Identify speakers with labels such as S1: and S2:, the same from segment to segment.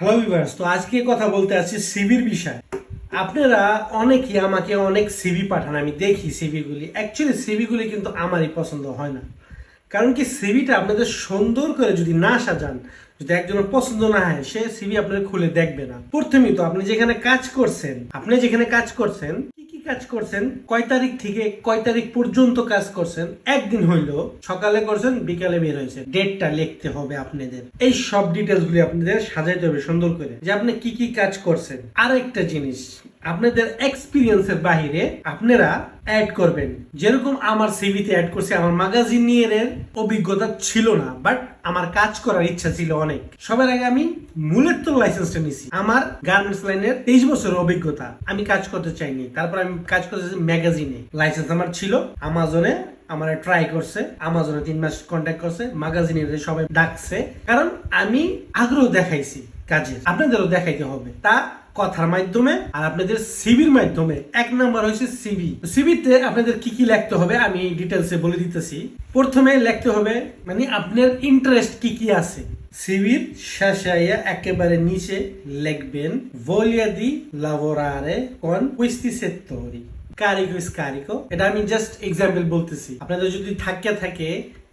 S1: Hello viewers তো আজকে কথা বলতে আসছি সিভির বিষয়। আপনারা অনেকেই আমাকে অনেক সিভি পাঠান, আমি দেখি সিভিগুলি। অ্যাকচুয়ালি সিভিগুলি কিন্তু আমারই পছন্দ হয় না। কারণ কি সিভিটা আপনাদের সুন্দর করে যদি না সাজান, যদি একজনের পছন্দ না হয়, সে সিভি আপনার খুলে দেখবে না। প্রথমেই তো আপনি যেখানে কাজ করছেন, আপনি যেখানে কাজ করছেন কি কাজ করছেন, কয় তারিখ থেকে কয় তারিখ পর্যন্ত কাজ করছেন, একদিন হইল সকালে করছেন, বিকালে বের হয়েছে ডেটটা লিখতে হবে আপনাদের। এই সব ডিটেলস গুলি আপনাদের সাজাইতে হবে সুন্দর করে, যে আপনি কি কি কাজ করছেন। আর একটা জিনিস, আপনাদের এক্সপিরিয়েন্সের বাহিরে আপনারা অ্যাড করবেন। যেরকম আমার সিভিতে অ্যাড করছে, আমার ম্যাগাজিনিয়ার অভিজ্ঞতা ছিল না বাট আমার কাজ করার ইচ্ছা ছিল অনেক। সবার আগে আমি মূলের তো লাইসেন্সটা নিছি। আমার গার্মেন্টস লাইনের তেইশ বছরের অভিজ্ঞতা। আমি কাজ করতে চাইনি। তারপর আমি কাজ করতেছি ম্যাগাজিনে লাইসেন্স আমার ছিল। আমাজনে আমার ট্রাই করছে। আমাজনে তিন মাস কন্ট্যাক্ট করছে। ম্যাগাজিনে সবাই ডাকছে। কারণ আমি আগ্রহ দেখাইছি কাজে আপনাদেরও দেখাইতে হবে। তা কথার মাধ্যমে আর আপনাদের সিভির মাধ্যমে। এক নাম্বার হয়েছে সিভি সিভিতে আপনাদের কি কি লিখতে হবে আমি ডিটেলসে বলে দিতেছি। প্রথমে লিখতে হবে মানে আপনার ইন্টারেস্ট কি কি আছে। সিভির শেষে আইয়া একেবারে নিচে লিখবেন ভলিয়া দি লাভোরারে কোন কুইস্তি সেত্তরি কারিকো ইস কারিকো এটা আমি জাস্ট এক্সাম্পল বলতেছি। আপনাদের যদি থাকে থাকে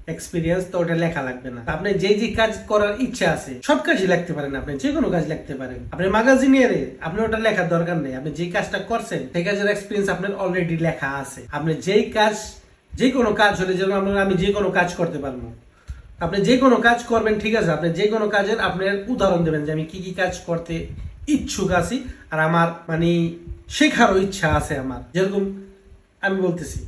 S1: এক্সপিরিয়েন্স তো ওটা লেখা লাগবে না। আপনি যে যে কাজ করার ইচ্ছা আছে, সব কাজই লিখতে পারেন আপনি, যে কোনো কাজ লিখতে পারেন। আপনি ম্যাগাজিনিয়ারে আপনি ওটা লেখার দরকার নেই। আপনি যে কাজটা করছেন, সেই কাজের এক্সপিরিয়েন্স আপনার অলরেডি লেখা আছে। আপনি যেই কাজ, যে কোনো কাজ হলে যেন আমরা- আমি যে কোনো কাজ করতে পারব। আপনি যে কোনো কাজ করবেন, ঠিক আছে, আপনি যে কোনো কাজের আপনার উদাহরণ দেবেন যে আমি কি কি কাজ করতে ইচ্ছুক আছি, আর আমার মানে শেখারও ইচ্ছা আছে আমার। যেরকম আমি বলতেছি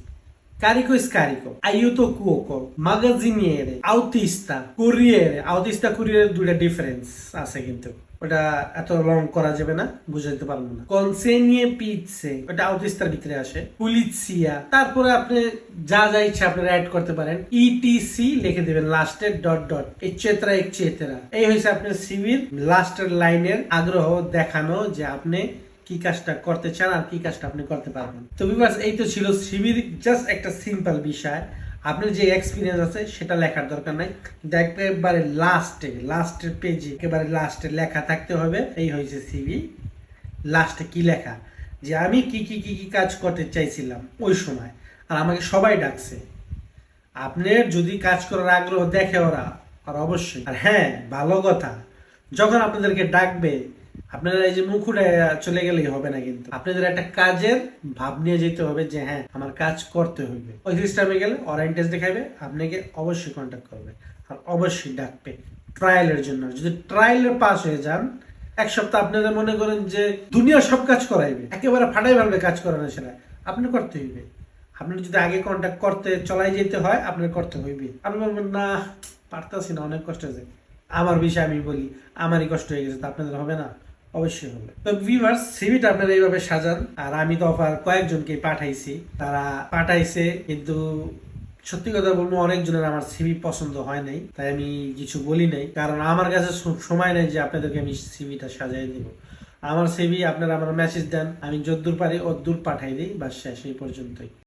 S1: Carico is carico. Aiuto cuoco. Magazziniere. Autista. Corriere. Autista, corriere দুইটা ডিফারেন্স আছে কিন্তু ওটা এত লং করা যাবে না বুঝাইতে পারব না কনসেনিয়ে পিৎসে ওটা আউটিস্তার ভিতরে আসে তারপরে আপনি যা যা ইচ্ছা আপনারা অ্যাড করতে পারেন ইটিসি লিখে দেবেন লাস্টে ডট ডট এচেতরা এচেতরা এই হয়েছে আপনার সিভির লাস্টের লাইনের আগ্রহ দেখানো যে আপনি কি কাজটা করতে চান আর কি কাজটা আপনি করতে পারবেন। তো বিভার্স এই তো ছিল সিভির জাস্ট একটা সিম্পল বিষয়। আপনার যে এক্সপিরিয়েন্স আছে, সেটা লেখার দরকার নাই। কিন্তু একেবারে লাস্টে লাস্টের পেজে একেবারে লাস্টে লেখা থাকতে হবে। এই হয়েছে সিভি লাস্টে কি লেখা? যে আমি কি কি কি কি কাজ করতে চাইছিলাম ওই সময়। আর আমাকে সবাই ডাকছে। আপনার যদি কাজ করার আগ্রহ দেখে ওরা আর অবশ্যই। আর হ্যাঁ ভালো কথা। যখন আপনাদেরকে ডাকবে আপনারা এই যে মুখ উঠে চলে গেলেই হবে না কিন্তু। আপনাদের একটা কাজের ভাব নিয়ে যেতে হবে যে হ্যাঁ আমার কাজ করতে হবে ওই সিস্টেমে গেলে ওরা ইন্টারেস্ট দেখাবে আপনাকে অবশ্যই কন্ট্যাক্ট করবে। আর অবশ্যই ডাকবে ট্রায়ালের জন্য। যদি ট্রায়ালের পাস হয়ে যান, এক সপ্তাহ আপনারা মনে করেন যে, দুনিয়া সব কাজ করাইবে। একেবারে ফাটাই ভাবে কাজ করানো সেটা আপনি করতে হইবে। আপনি যদি আগে কন্ট্যাক্ট করতে, চলাই যেতে হয়, আপনার করতে হইবে। আপনি বলবেন, না, পারতাছি না, অনেক কষ্ট হয়েছে। আমার বিষয়ে আমি বলি, আমারই কষ্ট হয়ে গেছে, তা আপনাদের হবে না? অবশ্যই হবে। তো ভিউয়ার্স সিভিটা আপনারা এইভাবে সাজান, আর আমি তো অফার কয়েকজনকে পাঠাইছি। তারা পাঠাইছে, কিন্তু সত্যি কথা বলব, অনেকজনের আমার সিভি পছন্দ হয় নাই, তাই আমি কিছু বলি নাই। কারণ আমার কাছে সময় নেই যে আপনাদেরকে আমি সিভিটা সাজাই দেবো। আমার সিভি আপনারা আমার মেসেজ দেন, আমি যদ্দূর পারি, অদ্দূর পাঠাই দিই বা শেষ, এই পর্যন্তই।